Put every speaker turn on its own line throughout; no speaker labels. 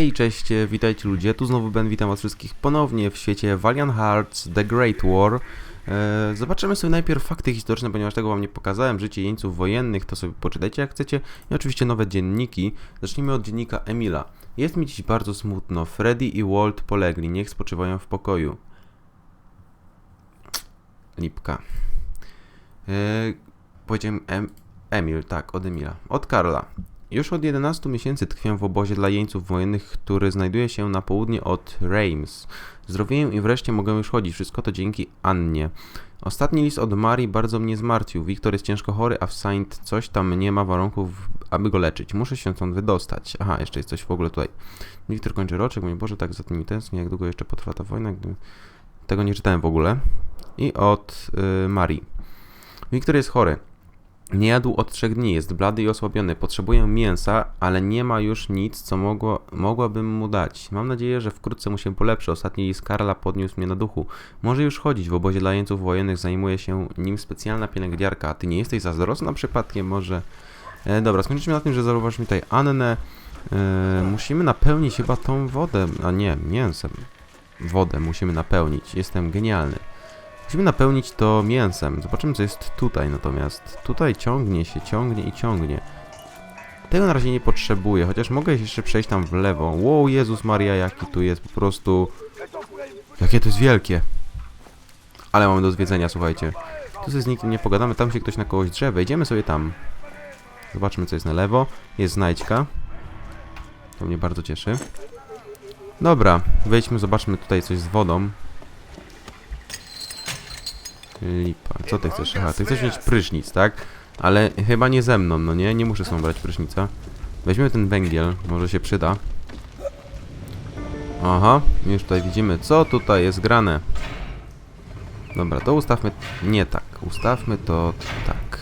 Hej, cześć, e, witajcie ludzie, tu znowu Ben, witam was wszystkich ponownie w świecie Valiant Hearts The Great War. E, zobaczymy sobie najpierw fakty historyczne, ponieważ tego wam nie pokazałem, życie jeńców wojennych, to sobie poczytajcie jak chcecie i oczywiście nowe dzienniki. Zacznijmy od dziennika Emila. Jest mi dziś bardzo smutno, Freddy i Walt polegli, niech spoczywają w pokoju. Lipka. E, powiedziałem em Emil, tak, od Emila. Od Karla. Już od 11 miesięcy tkwię w obozie dla jeńców wojennych, który znajduje się na południe od Reims. Zdrowieję i wreszcie mogę już chodzić. Wszystko to dzięki Annie. Ostatni list od Marii bardzo mnie zmartwił. Wiktor jest ciężko chory, a w Saint coś tam nie ma warunków, aby go leczyć. Muszę się stąd wydostać. Aha, jeszcze jest coś w ogóle tutaj. Wiktor kończy roczek. Mój Boże, tak za tymi tęsknię. Jak długo jeszcze potrwa ta wojna? Tego nie czytałem w ogóle. I od y, Marii. Wiktor jest chory. Nie jadł od trzech dni, jest blady i osłabiony. Potrzebuję mięsa, ale nie ma już nic, co mogło, mogłabym mu dać. Mam nadzieję, że wkrótce mu się polepszy. Ostatni list Karla podniósł mnie na duchu. Może już chodzić. W obozie dla jeńców wojennych zajmuje się nim specjalna pielęgniarka. A ty nie jesteś zazdrosna przypadkiem? Może... E, dobra, skończyliśmy na tym, że zauważyliśmy tutaj Annę. E, musimy napełnić chyba tą wodę, a nie, mięsem. Wodę musimy napełnić. Jestem genialny. Musimy napełnić to mięsem. Zobaczymy, co jest tutaj natomiast. Tutaj ciągnie się, ciągnie i ciągnie. Tego na razie nie potrzebuję, chociaż mogę jeszcze przejść tam w lewo. Wow, Jezus Maria, jaki tu jest po prostu... Jakie to jest wielkie. Ale mamy do zwiedzenia, słuchajcie. Tu sobie z nikim nie pogadamy, tam się ktoś na kogoś drze. Wejdziemy sobie tam. Zobaczmy, co jest na lewo. Jest znajdźka. To mnie bardzo cieszy. Dobra, wejdźmy, zobaczmy tutaj coś z wodą. Lipa. Co ty chcesz? Aha, ty chcesz mieć prysznic, tak? Ale chyba nie ze mną, no nie? Nie muszę sobie brać prysznica. Weźmiemy ten węgiel, może się przyda. Aha, już tutaj widzimy, co tutaj jest grane. Dobra, to ustawmy... Nie tak. Ustawmy to tak.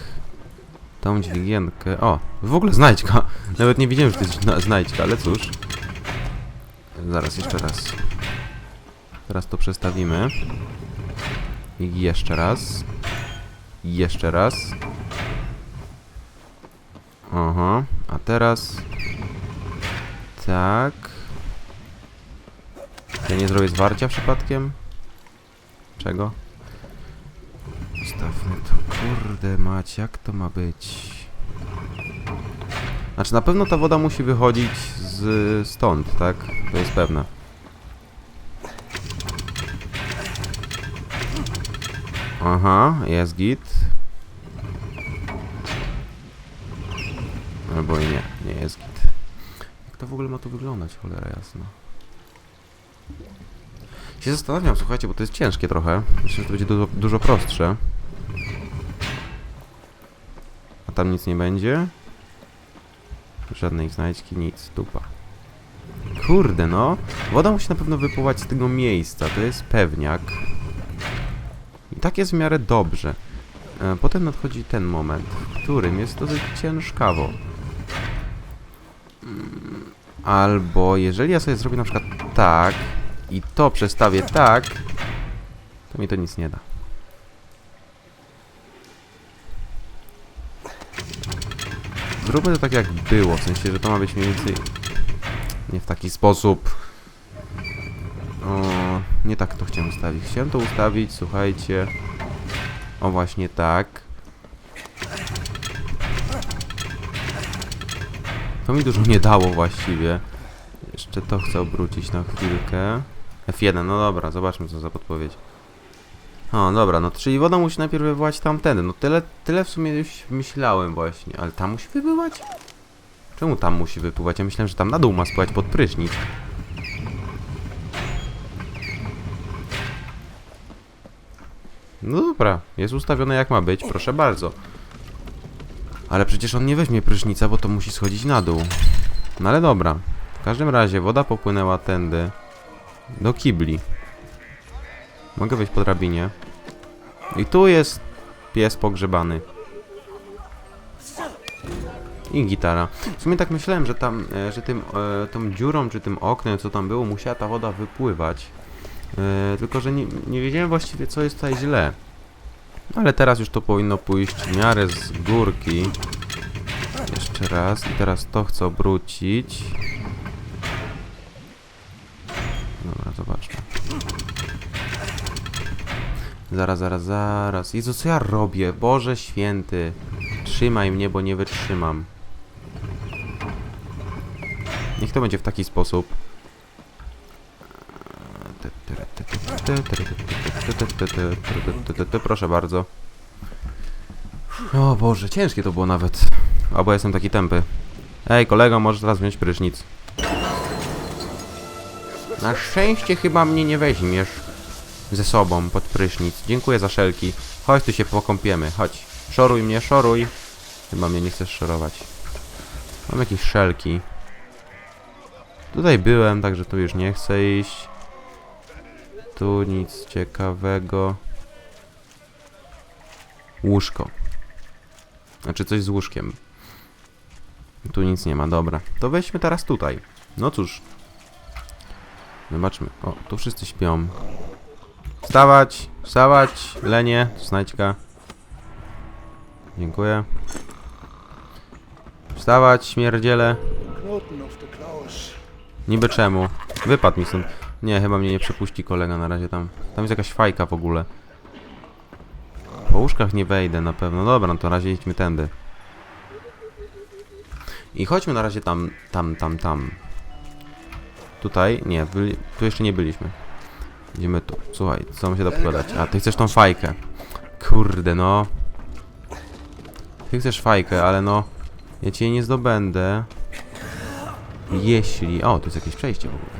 Tą dźwigienkę... O, w ogóle znajdźka. Nawet nie widziałem, że to jest zna- znajdźka, ale cóż. Zaraz, jeszcze raz. Teraz to przestawimy. I jeszcze raz. Jeszcze raz. Aha, a teraz... Tak. Ja nie zrobię zwarcia przypadkiem? Czego? Ustawmy to. Kurde mać, jak to ma być? Znaczy na pewno ta woda musi wychodzić z stąd, tak? To jest pewne. Aha, jest git. Albo i nie, nie jest git. Jak to w ogóle ma tu wyglądać, cholera jasna. Się zastanawiam, słuchajcie, bo to jest ciężkie trochę. Myślę, że to będzie dużo, dużo prostsze. A tam nic nie będzie? Żadnej znajdźki, nic, dupa. Kurde no, woda musi na pewno wypływać z tego miejsca, to jest pewniak. I tak jest w miarę dobrze. E, Potem nadchodzi ten moment, w którym jest dosyć ciężkawo. Mm, Albo jeżeli ja sobie zrobię na przykład tak i to przestawię tak, to mi to nic nie da. Zróbmy to tak jak było, w sensie, że to ma być mniej więcej nie w taki sposób. O, nie tak to chciałem ustawić. Chciałem to ustawić, słuchajcie. O, właśnie tak. To mi dużo nie dało właściwie. Jeszcze to chcę obrócić na chwilkę. F1, no dobra, zobaczmy co za podpowiedź. O, dobra, no czyli woda musi najpierw wybywać tamtędy. No tyle, tyle w sumie już myślałem właśnie. Ale tam musi wybywać? Czemu tam musi wypływać? Ja myślałem, że tam na dół ma spływać pod prysznic. No dobra, jest ustawione jak ma być, proszę bardzo. Ale przecież on nie weźmie prysznica, bo to musi schodzić na dół. No ale dobra. W każdym razie woda popłynęła tędy do kibli. Mogę wejść po drabinie. I tu jest pies pogrzebany. I gitara. W sumie tak myślałem, że tam, e, że tym, e, tą dziurą, czy tym oknem, co tam było, musiała ta woda wypływać. E, tylko, że nie, nie wiedziałem właściwie, co jest tutaj źle. Ale teraz już to powinno pójść w miarę z górki. Jeszcze raz. I teraz to chcę obrócić. Dobra, zobaczmy. Zaraz, zaraz, zaraz. Jezu, co ja robię? Boże święty. Trzymaj mnie, bo nie wytrzymam. Niech to będzie w taki sposób. Proszę bardzo. O Boże, ciężkie to było nawet. Albo jestem taki tępy. Ej, kolego, możesz teraz wziąć prysznic. Na szczęście chyba mnie nie weźmiesz ze sobą pod prysznic. Dziękuję za szelki. Chodź tu się pokąpiemy, chodź. Szoruj mnie, szoruj. Chyba mnie nie chcesz szorować. Mam jakieś szelki. Tutaj byłem, także tu już nie chcę iść. Tu nic ciekawego. Łóżko. Znaczy coś z łóżkiem. Tu nic nie ma, dobra. To weźmy teraz tutaj. No cóż. Zobaczmy. O, tu wszyscy śpią. Wstawać, wstawać, lenie, znajdźka. Dziękuję. Wstawać, śmierdziele. Niby czemu? Wypadł mi stąd. Nie, chyba mnie nie przepuści kolega na razie tam. Tam jest jakaś fajka w ogóle. Po łóżkach nie wejdę na pewno. Dobra, no to na razie idźmy tędy. I chodźmy na razie tam, tam, tam, tam. Tutaj? Nie, byli, tu jeszcze nie byliśmy. Idziemy tu. Słuchaj, co mi się da pogadać? A, ty chcesz tą fajkę. Kurde, no. Ty chcesz fajkę, ale no... Ja cię nie zdobędę. Jeśli... O, tu jest jakieś przejście w ogóle.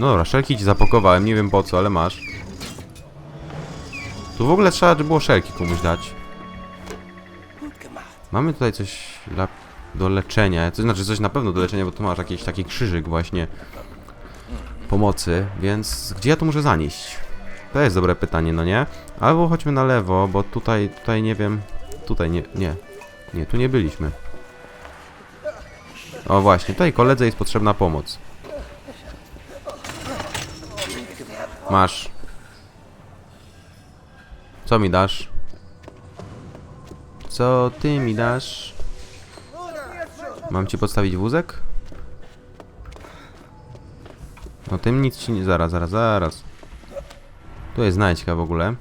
No dobra, szelki ci zapakowałem, nie wiem po co, ale masz. Tu w ogóle trzeba by było szelki komuś dać. Mamy tutaj coś do leczenia, to znaczy coś na pewno do leczenia, bo tu masz jakiś taki krzyżyk właśnie pomocy, więc gdzie ja to muszę zanieść? To jest dobre pytanie, no nie? Albo chodźmy na lewo, bo tutaj, tutaj nie wiem, tutaj nie, nie, nie, tu nie byliśmy. O właśnie, tutaj koledze jest potrzebna pomoc. Masz. Co mi dasz? Co ty mi dasz? Mam ci podstawić wózek? No tym nic ci nie... Zaraz, zaraz, zaraz. Tu jest znajdźka w ogóle.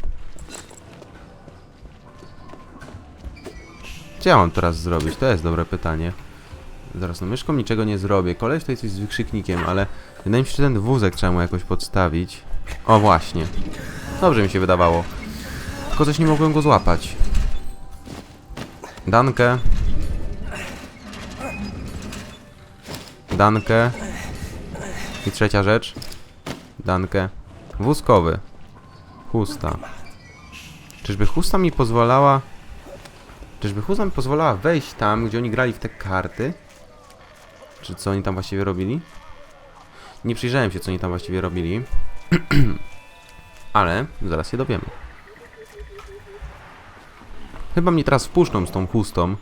Co ja mam teraz zrobić? To jest dobre pytanie. Zaraz, no myszką niczego nie zrobię. Koleś tutaj coś z wykrzyknikiem, ale... Wydaje mi się, że ten wózek trzeba mu jakoś podstawić. O, właśnie. Dobrze mi się wydawało. Tylko coś nie mogłem go złapać. Dankę. Dankę. I trzecia rzecz. Dankę. Wózkowy. Chusta. Czyżby chusta mi pozwalała... Czyżby chusta mi pozwalała wejść tam, gdzie oni grali w te karty? Czy co oni tam właściwie robili? Nie przyjrzałem się, co oni tam właściwie robili. Ale zaraz się dowiemy. Chyba mnie teraz wpuszczą z tą chustą.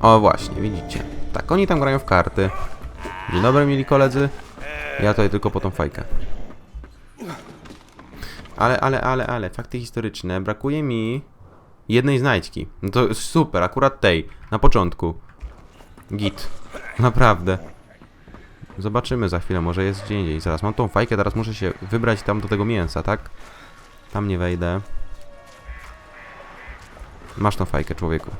O właśnie, widzicie. Tak, oni tam grają w karty. Dzień dobry, mili koledzy. Ja tutaj tylko po tą fajkę. Ale, ale, ale, ale, fakty historyczne. Brakuje mi jednej znajdźki. No to super, akurat tej. Na początku. Git. Naprawdę. Zobaczymy za chwilę, może jest gdzie indziej. Zaraz, mam tą fajkę, teraz muszę się wybrać tam do tego mięsa, tak? Tam nie wejdę. Masz tą fajkę, człowieku.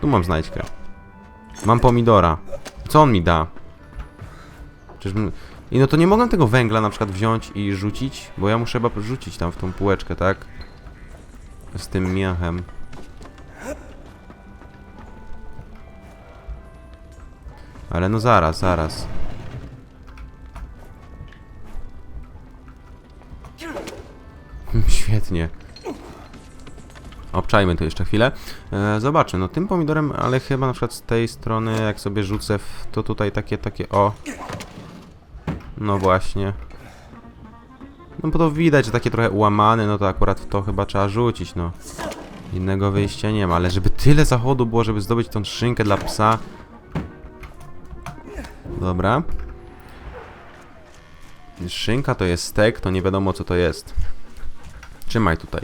Tu mam znajdźkę. Mam pomidora. Co on mi da? Czyżbym... I no to nie mogę tego węgla na przykład wziąć i rzucić, bo ja muszę chyba rzucić tam w tą półeczkę, tak? Z tym miechem. Ale no zaraz, zaraz. Świetnie. Obczajmy to jeszcze chwilę. E, zobaczmy, no tym pomidorem, ale chyba na przykład z tej strony, jak sobie rzucę w to tutaj takie, takie, o. No właśnie. No bo to widać, że takie trochę ułamane, no to akurat w to chyba trzeba rzucić, no. Innego wyjścia nie ma, ale żeby tyle zachodu było, żeby zdobyć tą szynkę dla psa. Dobra. Szynka to jest stek, to nie wiadomo co to jest. Trzymaj tutaj.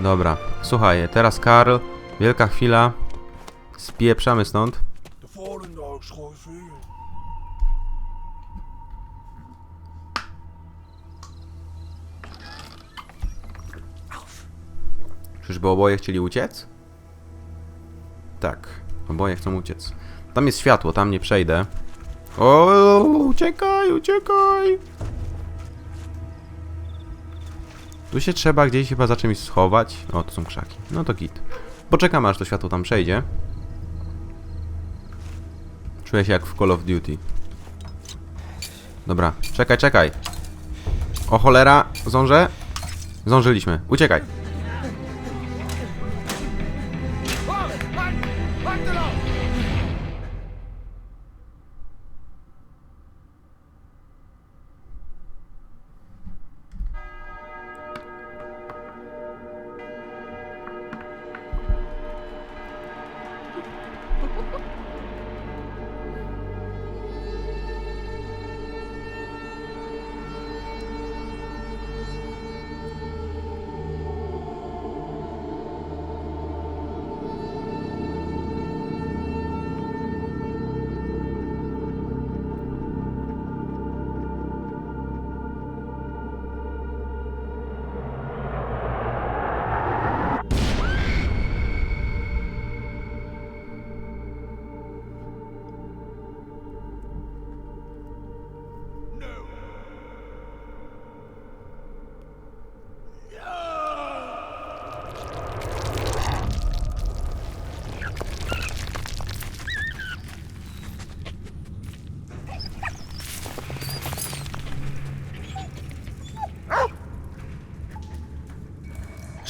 Dobra, słuchaj, teraz Karl, wielka chwila. Spieprzamy stąd. Czyżby oboje chcieli uciec? Tak, oboje chcą uciec. Tam jest światło, tam nie przejdę. O, uciekaj, uciekaj! Tu się trzeba gdzieś chyba za czymś schować. O, to są krzaki. No to git. Poczekamy aż to światło tam przejdzie. Czuję się jak w Call of Duty. Dobra, czekaj, czekaj. O cholera, zdążę? Zdążyliśmy. Uciekaj.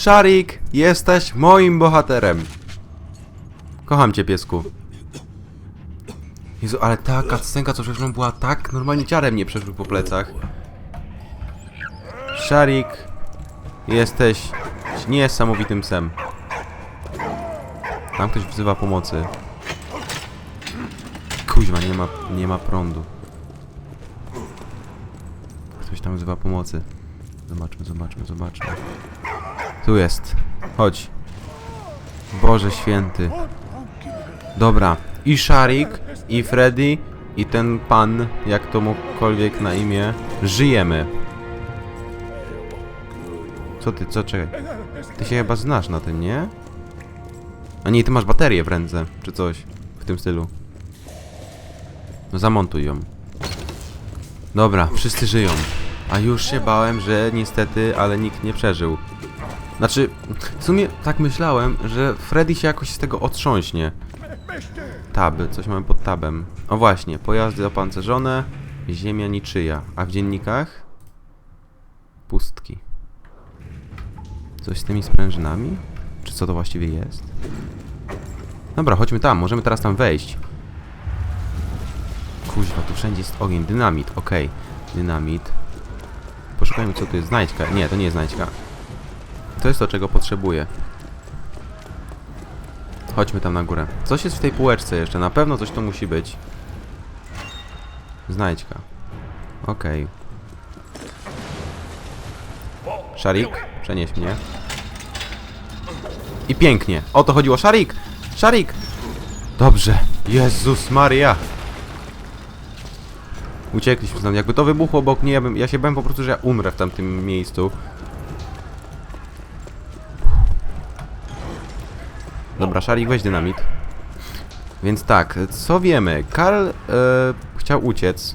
Szarik, jesteś moim bohaterem. Kocham cię, piesku. Jezu, ale ta cutscenka co chwilą była tak, normalnie ciarem mnie przeszły po plecach. Szarik, jesteś niesamowitym psem. Tam ktoś wzywa pomocy. Kuźma, nie ma, nie ma prądu. Ktoś tam wzywa pomocy. Zobaczmy, zobaczmy, zobaczmy. Tu jest. Chodź. Boże święty. Dobra. I Szarik, i Freddy, i ten pan, jak to mógłkolwiek na imię, żyjemy. Co ty, co, czekaj. Ty się chyba znasz na tym, nie? A nie, ty masz baterię w ręce, czy coś w tym stylu. No zamontuj ją. Dobra, wszyscy żyją. A już się bałem, że niestety, ale nikt nie przeżył. Znaczy, w sumie tak myślałem, że Freddy się jakoś z tego otrząśnie. Taby, coś mamy pod tabem. O właśnie, pojazdy opancerzone, ziemia niczyja. A w dziennikach? Pustki. Coś z tymi sprężynami? Czy co to właściwie jest? Dobra, chodźmy tam, możemy teraz tam wejść. Kuźwa, tu wszędzie jest ogień. Dynamit, okej. Dynamit. Poszukajmy, co tu jest. Znajdźka. Nie, to nie jest znajdźka. To jest to, czego potrzebuję. Chodźmy tam na górę. Coś jest w tej półeczce jeszcze. Na pewno coś tu musi być. Znajdźka. Okej. Szarik, przenieś mnie. I pięknie. O to chodziło. Szarik! Szarik! Dobrze. Jezus Maria! Uciekliśmy stąd. Jakby to wybuchło obok mnie, ja, bym, ja się bałem po prostu, że ja umrę w tamtym miejscu. Dobra, Szarik, weź dynamit. Więc tak, co wiemy? Karl e, chciał uciec.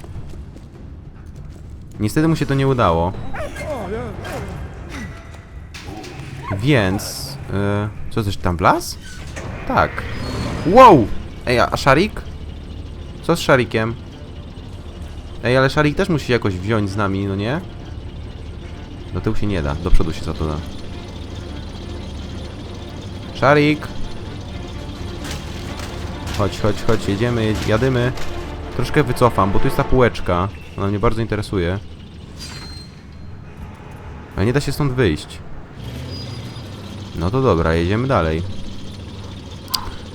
Niestety mu się to nie udało. Więc... E, co, coś tam wlazł? Tak. Wow! Ej, a Szarik? Co z Szarikiem? Ej, ale Szarik też musi jakoś wziąć z nami, no nie? Do tyłu się nie da, do przodu się za to da. Szarik! Chodź, chodź, chodź, jedziemy, jadymy. Troszkę wycofam, bo tu jest ta półeczka. Ona mnie bardzo interesuje. Ale nie da się stąd wyjść. No to dobra, jedziemy dalej.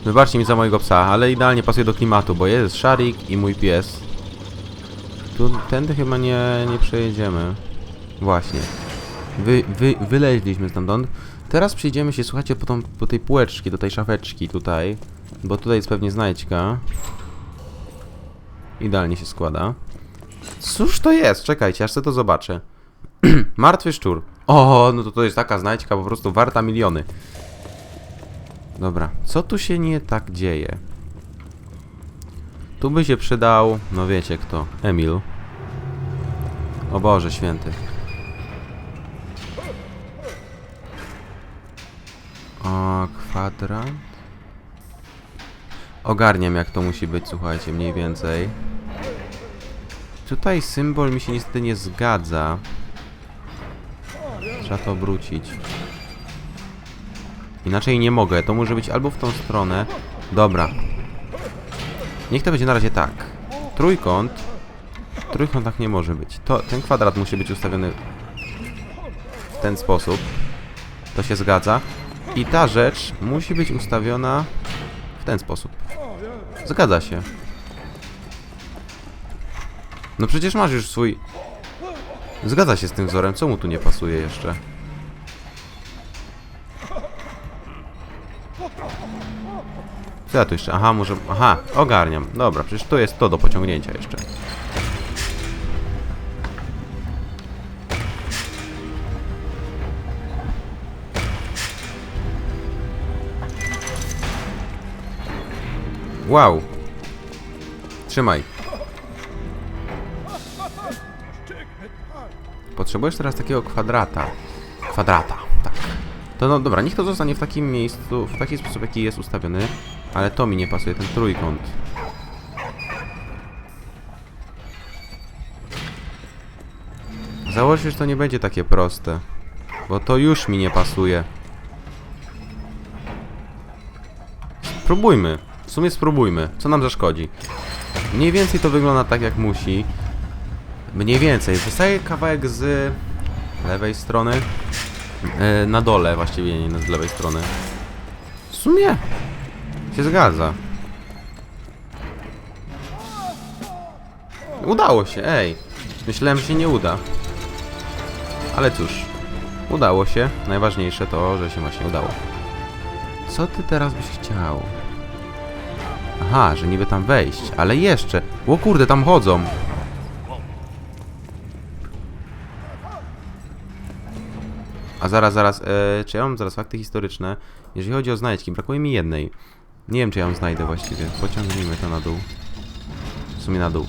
Wybaczcie mi za mojego psa, ale idealnie pasuje do klimatu, bo jest Szarik i mój pies. Tu tędy chyba nie, nie przejedziemy. Właśnie. Wy, wy, wyleźliśmy stamtąd. Teraz przejdziemy się, słuchajcie, po, tą, po tej półeczki, do tej szafeczki tutaj. Bo tutaj jest pewnie znajdźka. Idealnie się składa. Cóż to jest? Czekajcie, aż sobie to zobaczę. Martwy szczur. O, no to to jest taka znajdźka po prostu warta miliony. Dobra, co tu się nie tak dzieje? Tu by się przydał, no wiecie kto, Emil. O Boże święty. O, kwadrat. Ogarniam jak to musi być, słuchajcie, mniej więcej. Tutaj symbol mi się niestety nie zgadza. Trzeba to obrócić. Inaczej nie mogę, to może być albo w tą stronę. Dobra. Niech to będzie na razie tak. Trójkąt. Trójkąt tak nie może być. To, ten kwadrat musi być ustawiony w ten sposób. To się zgadza. I ta rzecz musi być ustawiona ten sposób. Zgadza się. No przecież masz już swój... Zgadza się z tym wzorem, co mu tu nie pasuje jeszcze? Co ja tu jeszcze? Aha, może... Aha, ogarniam. Dobra, przecież to jest to do pociągnięcia jeszcze. Wow. Trzymaj. Potrzebujesz teraz takiego kwadrata. Kwadrata, tak. To no dobra, niech to zostanie w takim miejscu, w taki sposób, jaki jest ustawiony. Ale to mi nie pasuje, ten trójkąt. Założę, że to nie będzie takie proste. Bo to już mi nie pasuje. Spróbujmy. W sumie spróbujmy. Co nam zaszkodzi? Mniej więcej to wygląda tak, jak musi. Mniej więcej. Wystaje kawałek z lewej strony. E, na dole właściwie, nie z lewej strony. W sumie się zgadza. Udało się, ej. Myślałem, że się nie uda. Ale cóż, udało się. Najważniejsze to, że się właśnie udało. Co ty teraz byś chciał? Aha, że niby tam wejść, ale jeszcze. O kurde, tam chodzą. A zaraz, zaraz, e, czy ja mam zaraz fakty historyczne? Jeżeli chodzi o znajdźki, brakuje mi jednej. Nie wiem, czy ja ją znajdę właściwie. Pociągnijmy to na dół. W sumie na dół.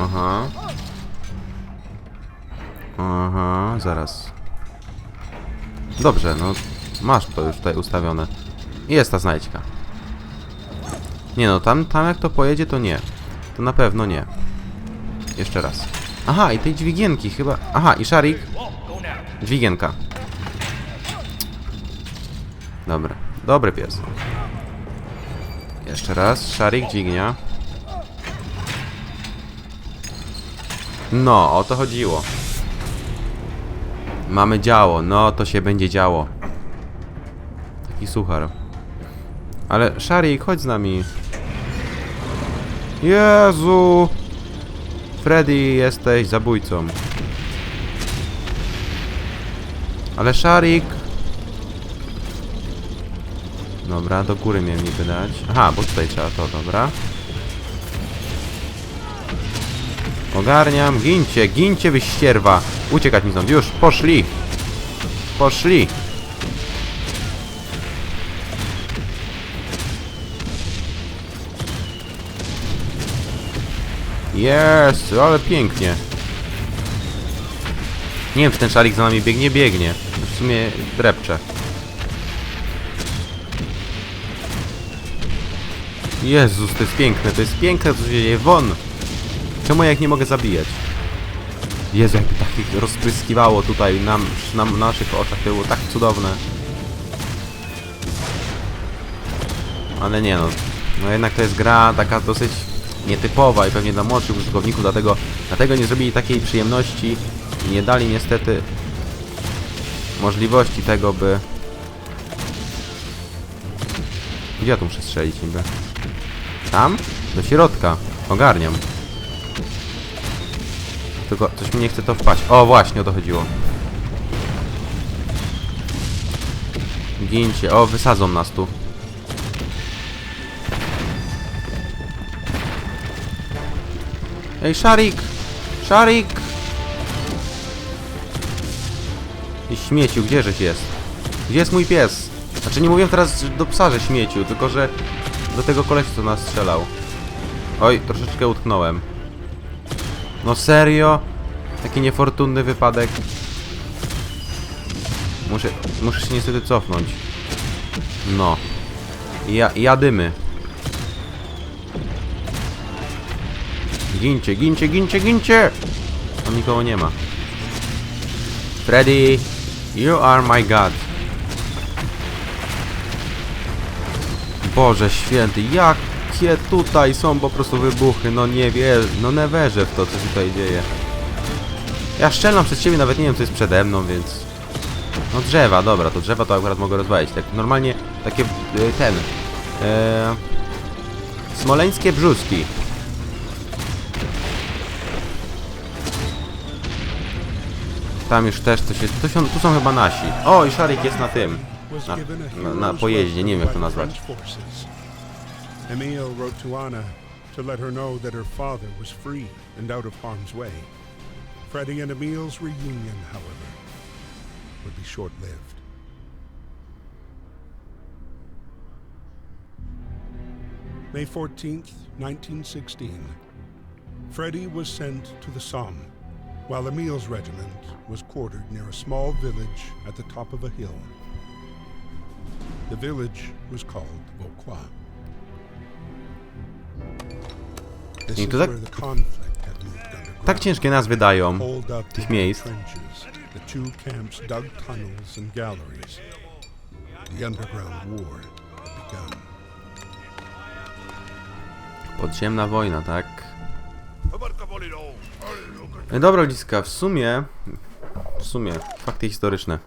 Aha. Aha, zaraz. Dobrze, no masz to już tutaj ustawione. Jest ta znajdźka. Nie no, tam, tam jak to pojedzie, to nie. To na pewno nie. Jeszcze raz. Aha, i tej dźwigienki chyba... Aha, i szarik. Dźwigienka. Dobra. Dobry pies. Jeszcze raz. Szarik, dźwignia. No, o to chodziło. Mamy działo. No, to się będzie działo. Taki suchar. Ale Szarik, chodź z nami. Jezu! Freddy, jesteś zabójcą. Ale Szarik... Dobra, do góry miałem niby dać. Aha, bo tutaj trzeba to, dobra. Ogarniam, gincie, gincie wy ścierwa. Uciekać mi stąd, już, poszli. Poszli. Jest, ale pięknie. Nie wiem, czy ten szalik za nami biegnie, biegnie. W sumie drepcze. Jezus, to jest piękne, to jest piękne, co się dzieje. Won! Czemu ja ich nie mogę zabijać? Jezu, jakby takich rozpryskiwało tutaj nam, na naszych oczach, to było tak cudowne. Ale nie no, no jednak to jest gra taka dosyć nietypowa i pewnie dla młodszych użytkowników, dlatego, dlatego nie zrobili takiej przyjemności i nie dali niestety możliwości tego, by... Gdzie ja tu muszę strzelić niby? Tam? Do środka. Ogarniam. Tylko coś mi nie chce to wpaść. O, właśnie o to chodziło. Gincie. O, wysadzą nas tu. Ej, Szarik! Szarik! I śmieciu, gdzieżeś jest? Gdzie jest mój pies? Znaczy nie mówię teraz do psa, że śmieciu, tylko że do tego kolesia, co nas strzelał. Oj, troszeczkę utknąłem. No serio? Taki niefortunny wypadek. Muszę, muszę się niestety cofnąć. No. Ja, jadymy. Gincie, gincie, gincie, gincie! Tam nikogo nie ma. Freddy, you are my god. Boże święty, jakie tutaj są po prostu wybuchy, no nie wie, no nie wierzę w to, co się tutaj dzieje. Ja szczelam przed siebie, nawet nie wiem, co jest przede mną, więc... No drzewa, dobra, to drzewa to akurat mogę rozwalić. Tak normalnie, takie, y, ten... E, smoleńskie brzuski. Tam już też coś jest. To są, tu są chyba nasi. O, i Szarik jest na tym. Na, na, na pojeździe, nie wiem jak to nazwać.
Emile wrote to Anna to let her know that her father was free and out of harm's way. Freddie and Emile's reunion, however, would be short-lived. May 14th, 1916. Freddie was sent to the Somme, while Emile's regiment was quartered near a small village at the top of a hill. The village was called Vauquois. This
I
is
to tak-
where the conflict had moved underground.
Tak ciężkie nazwy dają.
Up
tych miejsc.
trenches, the two camps dug tunnels and galleries. The underground war had begun.
Podziemna wojna, tak? E, Dobra, ludziska, w sumie... W sumie, fakty historyczne.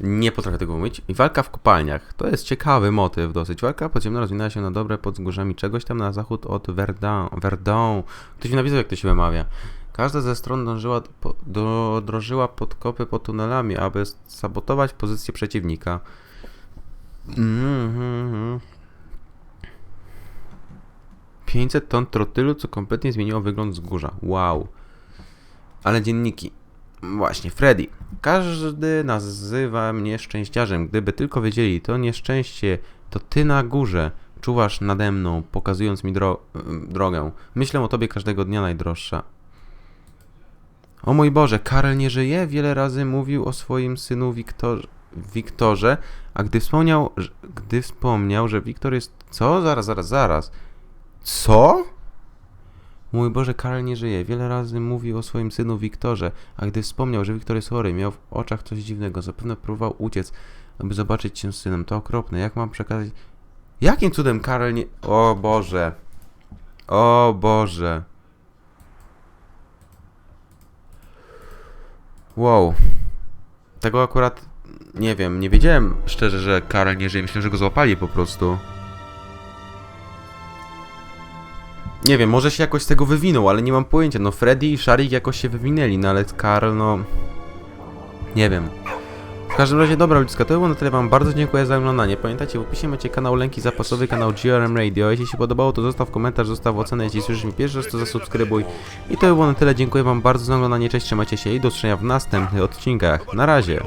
Nie potrafię tego mówić. I walka w kopalniach. To jest ciekawy motyw dosyć. Walka podziemna rozwinęła się na dobre pod wzgórzami czegoś tam na zachód od Verdun. Verdun. Ktoś mi napisał, jak to się wymawia. Każda ze stron dążyła, do, drążyła podkopy pod tunelami, aby sabotować pozycję przeciwnika. Mhm. 500 ton trotylu, co kompletnie zmieniło wygląd wzgórza. Wow. Ale dzienniki. Właśnie, Freddy. Każdy nazywa mnie szczęściarzem. Gdyby tylko wiedzieli, to nieszczęście, to ty na górze. Czuwasz nade mną, pokazując mi dro em, drogę. Myślę o tobie każdego dnia, najdroższa. O mój Boże, Karel nie żyje? Wiele razy mówił o swoim synu Wiktor Wiktorze, a gdy wspomniał, gdy wspomniał, że Wiktor jest... Co? Zaraz, zaraz, zaraz. Co? Mój Boże, Karol nie żyje. Wiele razy mówił o swoim synu Wiktorze, a gdy wspomniał, że Wiktor jest chory, miał w oczach coś dziwnego. Zapewne próbował uciec, aby zobaczyć się z synem. To okropne. Jak mam przekazać... Jakim cudem Karol nie... O Boże. O Boże. Wow. Tego akurat... Nie wiem, nie wiedziałem szczerze, że Karol nie żyje. Myślę, że go złapali po prostu. Nie wiem, może się jakoś z tego wywinął, ale nie mam pojęcia. No Freddy i Sharik jakoś się wywinęli, no ale Karl, no... Nie wiem. W każdym razie, dobra ludzka, to było na tyle. Wam bardzo dziękuję za oglądanie. Pamiętajcie, w opisie macie kanał Lęki Zapasowy, kanał GRM Radio. Jeśli się podobało, to zostaw komentarz, zostaw ocenę. Jeśli słyszysz mnie pierwszy raz, to zasubskrybuj. I to by było na tyle. Dziękuję wam bardzo za oglądanie. Cześć, trzymajcie się i do zobaczenia w następnych odcinkach. Na razie.